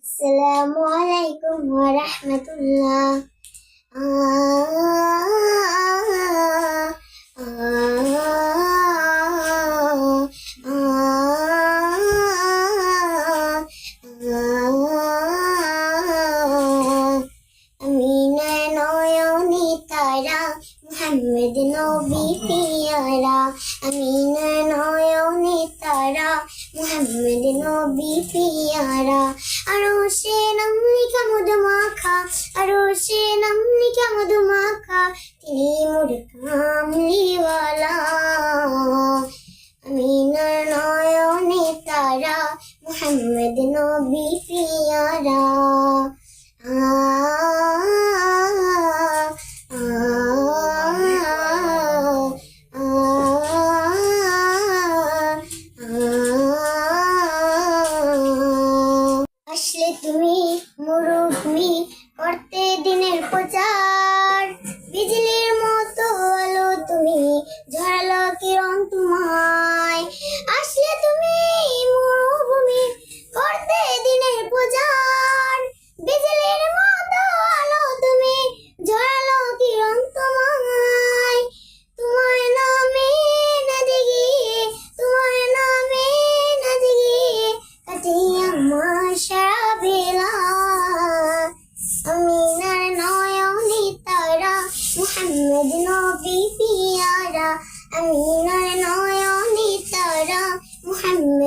السلام عليكم ورحمة الله. أمينة آه نويوني ترى محمد نبي بيارا أمينة نويوني ترى محمد نبي بيارا అరోషే నమ్మిక మధుమాక తినేముడు కామ్లివాలా আমিনার নয়নে তারা মোহাম্মদ নবী পিয়ারা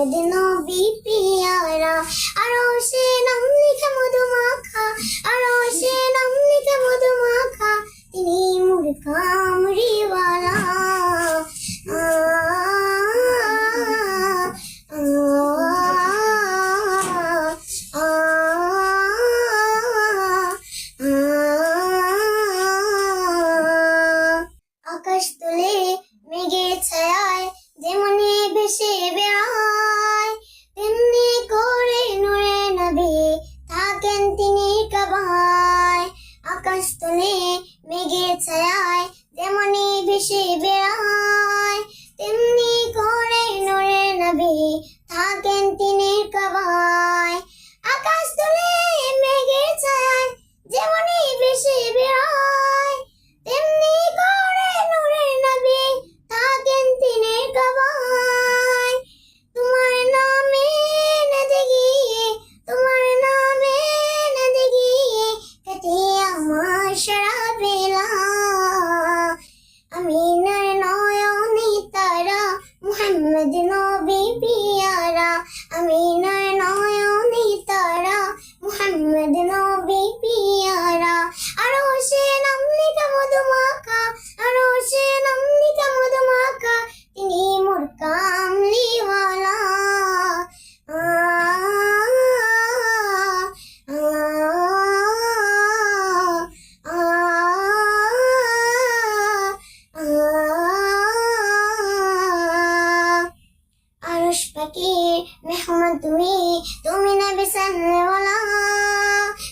মোহাম্মদ নবী পিয়ারা আরও সে নাম লিখে মধুমাখা, আরও সে নাম লিখে মধুমাখা, তিনি মুরকা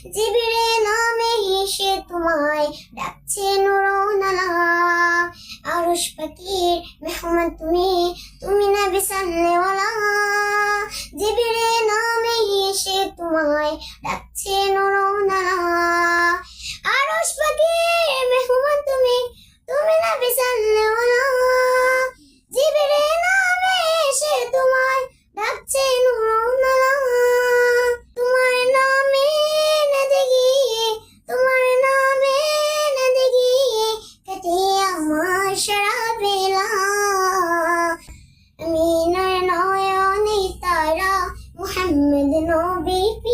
জিবিরে নামে হেসে তোমায় ডাকছে নুরনালা আরশ পাখির মেহমান তুমি no baby.